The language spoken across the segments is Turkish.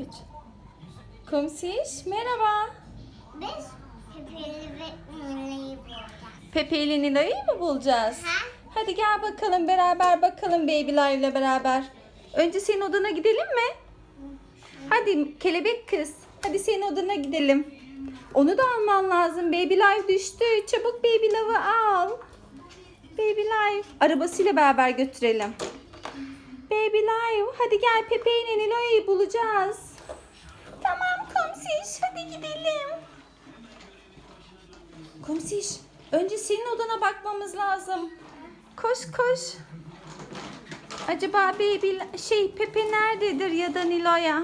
üç. Kumsiş merhaba. Biz pepeli ve mileyi bulacağız. Pepe ile Nilo'yu mu bulacağız? Ha? Hadi gel bakalım beraber bakalım Baby Live ile beraber. Önce senin odana gidelim mi? Hadi kelebek kız. Hadi senin odana gidelim. Onu da alman lazım. Baby Live düştü. Çabuk Baby Love'ı al. Baby Live. Arabasıyla beraber götürelim. Baby Live. Hadi gel Pepe ile Nilo'yu bulacağız. Tamam Komsiş. Hadi gidelim. Komsiş. Önce senin odana bakmamız lazım. Koş koş. Acaba Baby şey Pepe nerededir ya da Nilo'ya?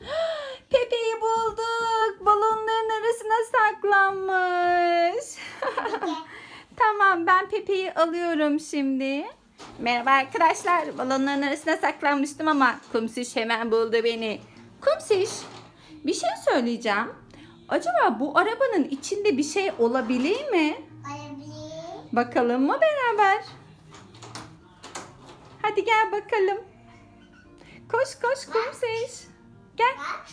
Pepe'yi bulduk. Balonların arasına saklanmış. tamam ben Pepe'yi alıyorum şimdi. Merhaba arkadaşlar. Balonların arasına saklanmıştım ama Kumsiş hemen buldu beni. Kumsiş bir şey söyleyeceğim. Acaba bu arabanın içinde bir şey olabilir mi? Olabilir. Bakalım mı beraber? Hadi gel bakalım. Koş koş Kumsiş. Gel. Bak.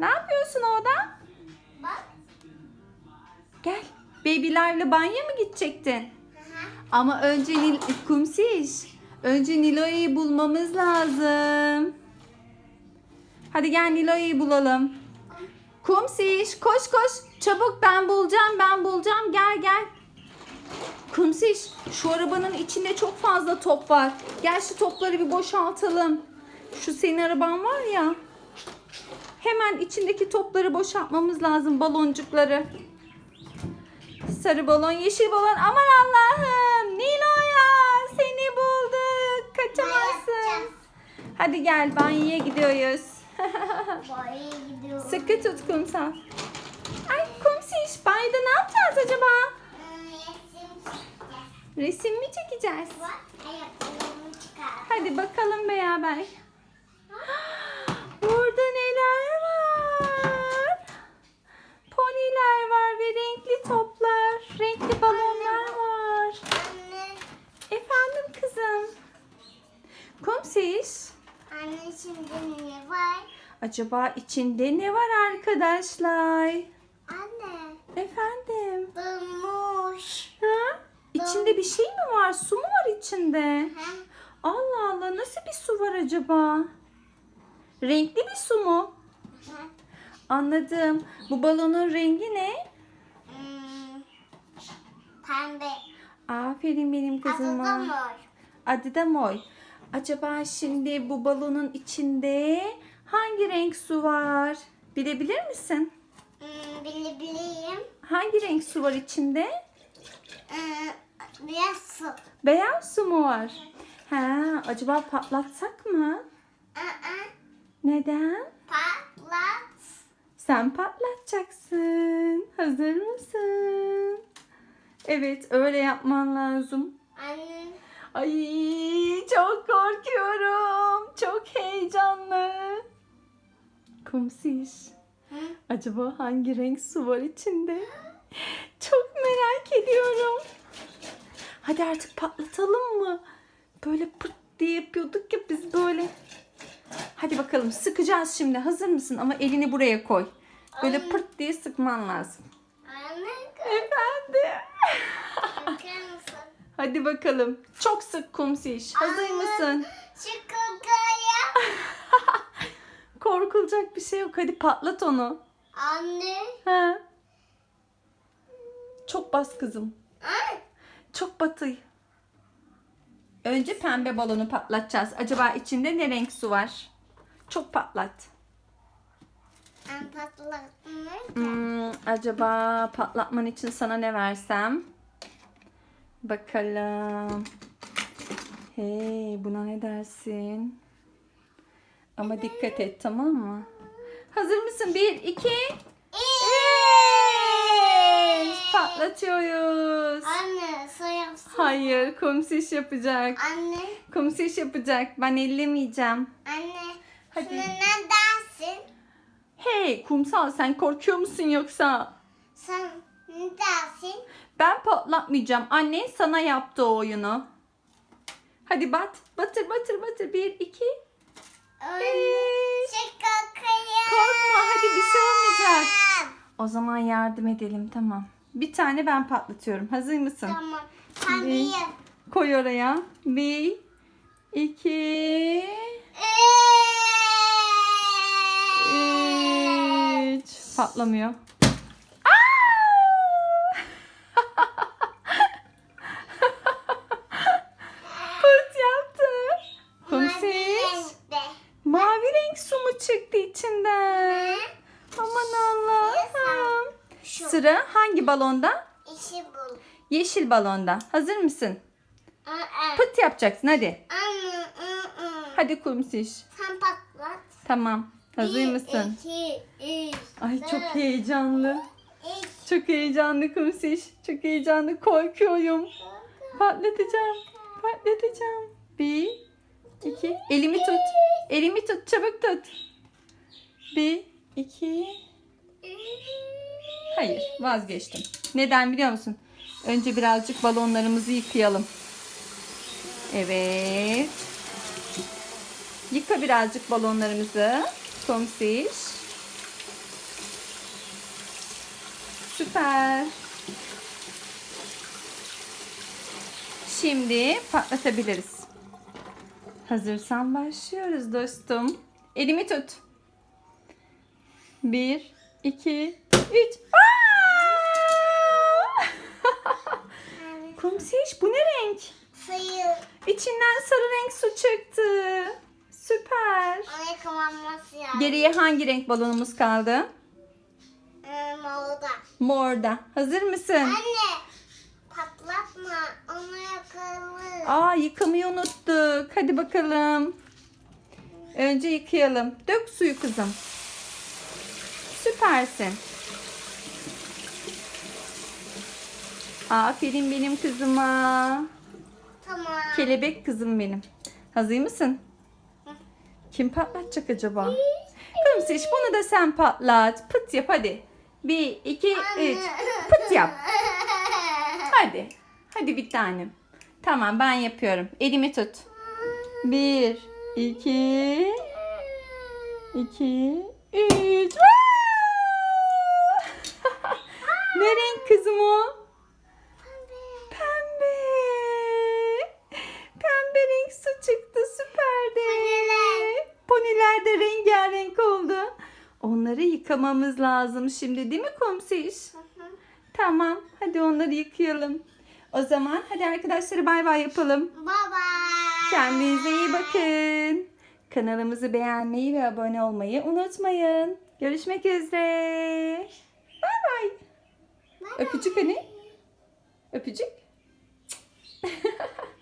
Ne yapıyorsun orada? Bak. Gel. Baby Live'le banyoya mı gidecektin? Ama önce Nil Kumsiş. Önce Nilo'yu bulmamız lazım. Hadi gel Nilo'yu bulalım. Kumsiş koş koş. Çabuk ben bulacağım ben bulacağım. Gel gel. Kumsiş şu arabanın içinde çok fazla top var. Gel şu topları bir boşaltalım. Şu senin araban var ya. Hemen içindeki topları boşaltmamız lazım baloncukları. Sarı balon, yeşil balon. Aman Allah'ım. Nilo'ya seni bulduk. Kaçamazsın. Hadi gel banyoya gidiyoruz. Boya gidiyor. Sıkı tut kumsal. Ay kumsiş banyoda ne yapacağız acaba? Hmm, Resim mi çekeceğiz? Hadi bakalım beraber. Burada neler var? Poniler var ve renkli toplar, renkli balonlar var. Anne. Efendim kızım. Kumsiş. Anne şimdi ne var? Acaba içinde ne var arkadaşlar? Anne. Efendim. Bulmuş. Ha? İçinde bir şey mi var? Su mu var içinde? Ha? Allah Allah nasıl bir su var acaba? Renkli bir su mu? Ha? Anladım. Bu balonun rengi ne? Hmm, Pembe. Aferin benim Adı da kızıma. mor. Adı da Moy. Acaba şimdi bu balonun içinde hangi renk su var? Bilebilir misin? Hmm, bili bileyim. Hangi renk su var içinde? Ee, biraz su. Beyaz su mu var? Ha, acaba patlatsak mı? Aa, Neden? patlat. Sen patlatacaksın. Hazır mısın? Evet, öyle yapman lazım. Anne. Ay, çok korkuyorum. Çok heyecanlı. Kumsiş. Acaba hangi renk su var içinde? Çok merak ediyorum. Hadi artık patlatalım mı? Böyle pırt diye yapıyorduk ya biz böyle. Hadi bakalım sıkacağız şimdi. Hazır mısın? Ama elini buraya koy. Böyle Ay. pırt diye sıkman lazım. Anne. Efendim. Hadi bakalım. Çok sık kumsiş. Hazır Anne, mısın? Şu kokaya. Korkulacak bir şey yok. Hadi patlat onu. Anne. Ha. Çok bas kızım. Ay. Çok batı. Önce pembe balonu patlatacağız. Acaba içinde ne renk su var? Çok patlat. Ben patlattım. Hmm, acaba patlatman için sana ne versem? Bakalım. Hey, buna ne dersin? Ama dikkat et tamam mı? Hazır mısın? Bir, iki, üç. Patlatıyoruz. Anne su yapsın. Hayır, kumsiş yapacak. Anne. Kumsiş yapacak. Ben ellemeyeceğim. Anne. Hadi. Şuna ne dersin? Hey, kumsal sen korkuyor musun yoksa? Sen ne dersin? Ben patlatmayacağım. Annen sana yaptı o oyunu. Hadi bat. Batır batır batır. Bir, iki. Korkuyorum. Korkma hadi bir şey olmayacak. O zaman yardım edelim tamam. Bir tane ben patlatıyorum. Hazır mısın? Tamam. Bir. Koy oraya. Bir, iki, üç. Patlamıyor. Kurt yaptı. Kumsiş. Mavi renk su mu çıktı içinden? Aman Allah'ım. Şu. Sıra hangi balonda? İşi bul. Yeşil balonda. Hazır mısın? Aa, Pıt yapacaksın hadi. Anne, ı, ı. Hadi kumsiş. Sen patlat. Tamam. Hazır Bir, mısın? iki, üç, Ay çok dört, heyecanlı. üç, Çok heyecanlı kumsiş. Çok heyecanlı. Korkuyorum. Patlatacağım. Patlatacağım. Bir, iki. Elimi tut. Elimi tut. Çabuk tut. Bir, iki. Hayır vazgeçtim. Neden biliyor musun? Önce birazcık balonlarımızı yıkayalım. Evet. Yıka birazcık balonlarımızı. Komsiş. Süper. Şimdi patlatabiliriz. Hazırsan başlıyoruz dostum. Elimi tut. Bir, iki, üç. Aa! Kumsiş bu ne renk? Suyu. İçinden sarı renk su çıktı. Süper. Geriye hangi renk balonumuz kaldı? Ee, Molda. Morda. Hazır mısın? Anne. Patlatma. Onu yakalım. Aa yıkamayı unuttuk. Hadi bakalım. Önce yıkayalım. Dök suyu kızım. Süpersin. Aferin benim kızıma. Tamam. Kelebek kızım benim. Hazır mısın? Kim patlatacak acaba? Kumsiş bunu da sen patlat. Pıt yap hadi. Bir, iki, üç. Pıt yap. Hadi. Hadi bir tanem. Tamam ben yapıyorum. Elimi tut. Bir, iki, iki, üç. Ne renk kızım o? Pembe. Pembe renk su çıktı süperdi. Poniler. Poniler de rengarenk oldu. Onları yıkamamız lazım şimdi değil mi komsiş? Tamam hadi onları yıkayalım. O zaman hadi arkadaşlara bay bay yapalım. Baba. Kendinize iyi bakın. Kanalımızı beğenmeyi ve abone olmayı unutmayın. Görüşmek üzere. Bay bay. Öpücük hani? Öpücük.